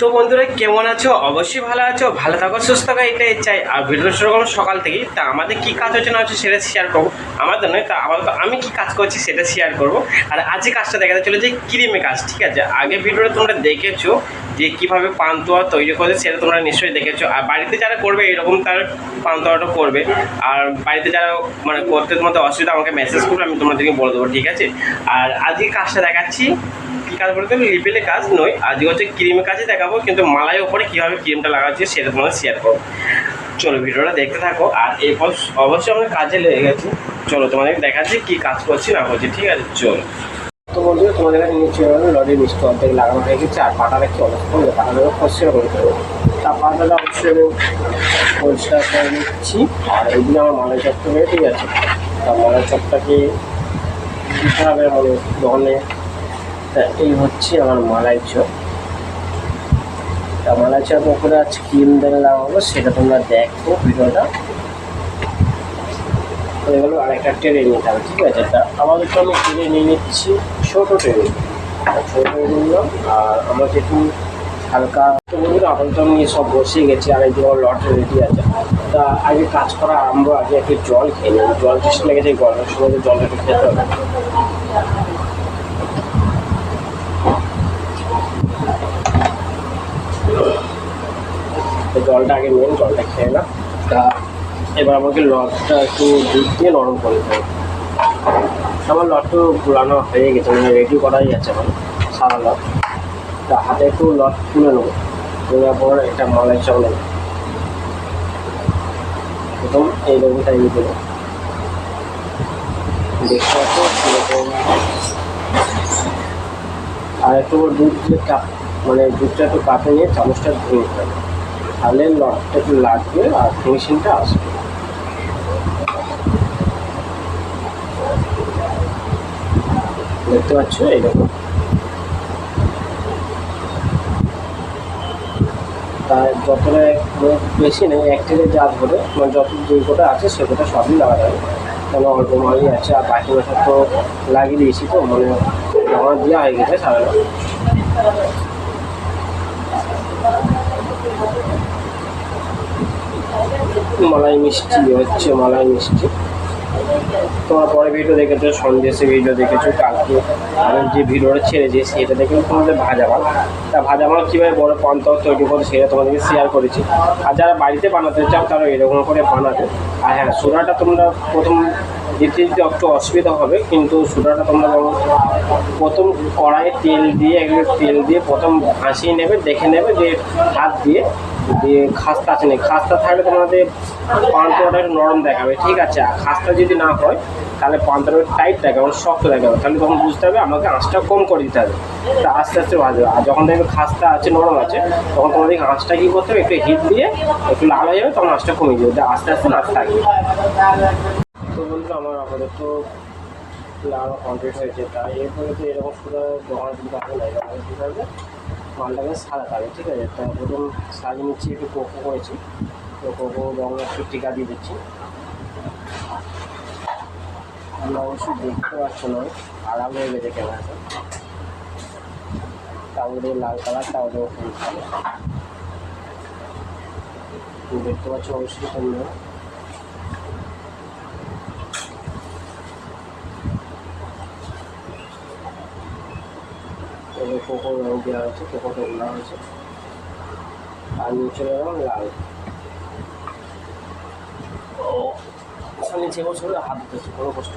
তো বন্ধুরা, কেমন আছো? অবশ্যই ভালো আছো, ভালো থাকো, সুস্থ থাকো, এটাই চাই। আর ভিডিও শুরু করব সকাল থেকেই। তা আমাদের কি কাজ হচ্ছে না হচ্ছে সেটা শেয়ার করব। আমাদের নয়, তা আপাতত আমি কি কাজ করছি সেটা শেয়ার করব। আর আজকে কাজটা দেখাতে চলেছে ক্রিমে কাজ, ঠিক আছে? আগে ভিডিওটা তোমরা দেখেছ যে কীভাবে পান্তুয়া তৈরি করে সেটা তোমরা নিশ্চয়ই দেখেছ। আর বাড়িতে যারা করবে, এরকম তার পান্তুয়াটা করবে। আর বাড়িতে যারা মানে করতে তোমাদের অসুবিধা, আমাকে মেসেজ করবে, আমি তোমাদেরকে বলে দেবো, ঠিক আছে? আর আজকে কাজটা দেখাচ্ছি কী কাজ বলতে লিপেলে কাজ নয় আজকে হচ্ছে ক্রিমের কাজই দেখাবো, কিন্তু মালাই ওপরে কীভাবে ক্রিমটা লাগাচ্ছি সেটা তোমাদের শেয়ার করব। চলো ভিডিওটা দেখতে থাকো, আর এরপর অবশ্যই আমরা কাজে লেগে গেছি। চলো তোমাদের দেখাচ্ছি কী কাজ করছি, না করছি, ঠিক আছে? চলো। তো বন্ধুরা, তোমাদের কাছে নিচে লরির মিষ্টি অর্ধেক লাগানো হয়ে গেছে আর পাটাটা কি অবস্থা করবে পাটাটা পরিষ্কার করে দেবো তা পাটাটা অবশ্যই আমি পরিষ্কার করে নিচ্ছি, আর এইদিকে আমার মালাই চপটা ঠিক আছে? তা মালাই চপটাকে দিতে হবে মানে দোকানে তা এই হচ্ছে আমার মালাই চপ। তা মালাই চপ উপরে আজ ক্রিম দেন লাগাবো সেটা তোমরা দেখো ভিডিওটা। হয়ে গেলো আর একটা ট্রেনে নিতে হবে ঠিক আছে? তা আমাদের তো আমি ট্রেনে নিয়ে নিচ্ছি ছোটো ট্রেনে ছোটো ট্রেনে নিলাম, আর আমার যেহেতু হালকা, তো বন্ধুরা, আপাতত আমি সব বসিয়ে গেছি, আর এই লটে রেডি আছে। তা আগে কাজ করা আরম্ভ, আগে একটু জল খেয়ে নিই। জল টেস্ট লেগেছে গরমের সময় জলটা একটু খেতে হবে? তো জলটা আগে মেন জলটা খেয়ে না। তা এবার আমাকে লটটা একটু দুধ দিয়ে নরম করে দিতে হবে। আমার লটটা পুরানো হয়ে গেছে মানে রেডি করাই আছে আমার সারা লট। তা হাতে একটু লট তুলে নেব। তোলার পর একটা মালাই চাল নেব। প্রথম এই রকমটা ইয়ে দেবো। দেখতে আর একটু দুধ দিয়ে কাপ মানে দুধটা একটু কাপে নিয়ে চামচটা ধুয়ে নিতে হবে। তাহলে লটটা লাগবে আর ফিনিশিংটা আসবে। দেখতে পাচ্ছ এইরকম। তাই যতটা বেশি নেই, এক থেকে যা ধরে মানে যত যে কোটা আছে, সে কোটা সবই লাগাতে হবে কোনো অল্প মালই আছে আর বাকি মাথা তো লাগিয়ে দিয়েছি তো মানে জমা দেওয়া হয়ে গেছে সারা মালাই মিষ্টি, হচ্ছে মালাই মিষ্টি। তোমার পরে ভিডিও দেখেছ, সন্দেশে ভিডিও দেখেছ, কালকে আমি যে ভিডিওটা ছেড়েছি সেটা দেখে তোমাদের ভাজা মাল। তা ভাজা মাল কীভাবে বড় পান্তর তৈরি করে সেটা তোমাদেরকে শেয়ার করেছি। আর যারা বাড়িতে বানাতে চাও তারা এরকম করে বানাবে। আর হ্যাঁ সোনাটা তোমরা প্রথম দিতে দিতে একটু অসুবিধা হবে, কিন্তু সোডাটা তোমরা যেমন প্রথম কড়াইয়ে তেল দিয়ে এগুলো তেল দিয়ে প্রথম ভাসিয়ে নেবে, দেখে নেবে যে হাত দিয়ে দিয়ে খাস্তা আছে না খাস্তা থাকলে তোমাদের পান্তটা একটু নরম দেখাবে, ঠিক আছে? আর খাস্তা যদি না হয়, তাহলে পান্তটা টাইট দেখাবে, শক্ত দেখাবে। তাহলে তখন বুঝতে হবে, আমাকে আঁচটা কম করে দিতে হবে। তা আস্তে আস্তে ভাজবে। আর যখন দেখবে খাস্তা আছে, নরম আছে, তখন তোমাদেরকে আঁচটা কী করতে হবে, একটু হিট দিয়ে একটু লাল হয়ে যাবে, তখন আঁচটা কমে যাবে আস্তে আস্তে নাচ থাকবে। আমার আপাতত লাগানো কমপ্লিট হয়েছে। তা এরপরে তো এরকম পুরো দোকানে দিতে হবে না এরকম দিতে হবে মালটাকে সাজাতে হবে, ঠিক আছে? তা প্রথম সাজিয়ে নিচ্ছি, একটু কোকো করেছি। তো কোকো রঙ একটু টিকা দিয়ে দিচ্ছি। আমরা অবশ্যই দেখতে পাচ্ছি না, আরাম হয়ে গেছে ক্যামেরাটা দিয়ে লাল কালার দিয়ে দেখতে পাচ্ছ অবশ্যই তোমরা। কোকো রং দেওয়া হয়েছে কোকোটা উল্লা হয়েছে আর নিচে রং লাল ও নিচে বছর হাত দিতেছে কোনো কষ্ট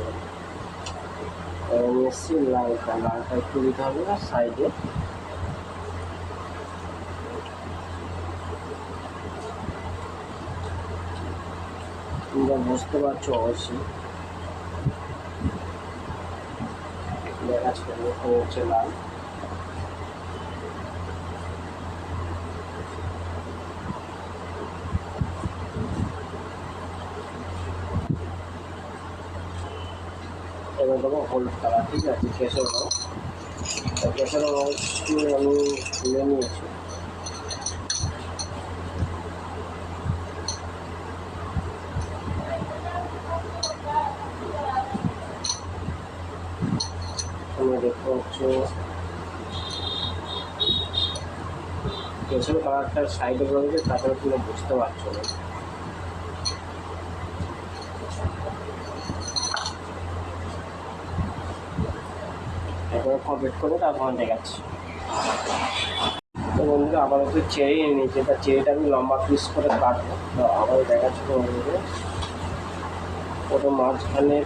এবার নিয়ে এসছি লালটা লালটা একটু দিতে হবে না সাইডে তোমরা বুঝতে পারছ অবশ্যই দেখাচ্ছি হচ্ছে লাল এবার দেবো হলুদ কালার ঠিক আছে কেশর রঙ কেশর রঙ একটু আমি তুলে নিয়েছি তোমরা দেখতে পাচ্ছ পেছনে কালারটা সাইডে রয়েছে তারপরে তুমি বুঝতে পারছ না একবার কমপ্লিট করে তারপর দেখাচ্ছি তো বন্ধুরা আবার একটু চেরি নিয়ে নিয়েছি তা চেরিটা আমি লম্বা পিস করে কাটবো। তো আবার দেখাচ্ছি বন্ধুদের ওটা মাঝখানে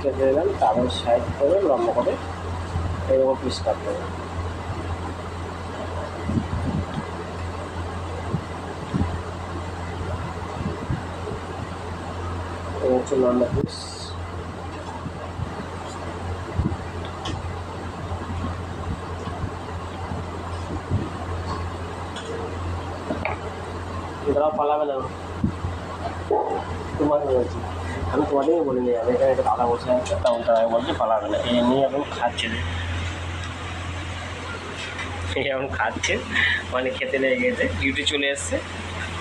কেটে দিলাম, তারপর সাইড করে লম্বা করে এরকম পিস এই হচ্ছে লম্বা পিস এটাও পালাবে না। তোমার বলছি আমি তোমাদেরই বলিনি, আমি এখানে একটা দাদা বসে আছে তখন তারা বলছে, পালাবে না। এই নিয়ে এখন খাচ্ছে। এখন খাচ্ছে। মানে খেতে লেগে গেছে। ডিউটি চলে এসছে।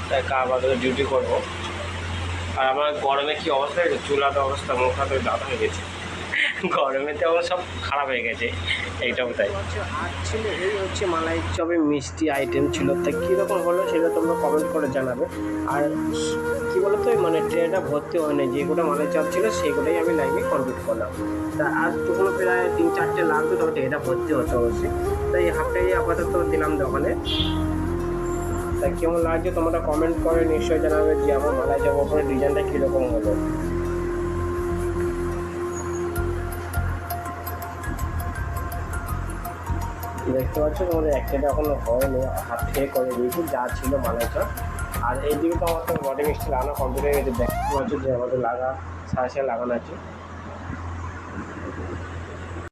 তাই আবার ডিউটি করব। আর আমার গরমে কি অবস্থা হয়েছে? চুলাটা অবস্থা, মুখ হাতে দাদা হয়ে গেছে। গরমে তো আমার সব খারাপ হয়ে গেছে, এইটাও তাই। ছিল এই হচ্ছে মালাই চপে মিষ্টি আইটেম ছিল, তা কীরকম হলো সেটা তোমরা কমেন্ট করে জানাবে। আর কী বলতো মানে ট্রেনটা ভর্তি হয়নি যেগুলো মালাই চপ ছিল সেগুলোই আমি লাইনে কমপ্লিট করলাম। তা আর তখন প্রায় তিন চারটে লাগবে তখন এটা ভর্তি হতে অবশ্যই। তাই এই হাফটাই আপাতত দিলাম দোকানে। তা কেমন লাগছে তোমরা কমেন্ট করে নিশ্চয়ই জানাবে যে আমার মালাই চপ ওপরে ডিজাইনটা কীরকম হলো। দেখতে পাচ্ছ তোমাদের একটা এখনও হয়নি, হাত থেকে করে দিয়েছি, যা ছিল মালাই আর এই দিকে তো আমার বডি মিষ্টি লাগানো কমপ্লিট হয়ে দেখতে পাচ্ছি যে আমাদের লাগা সারা লাগানো আছে।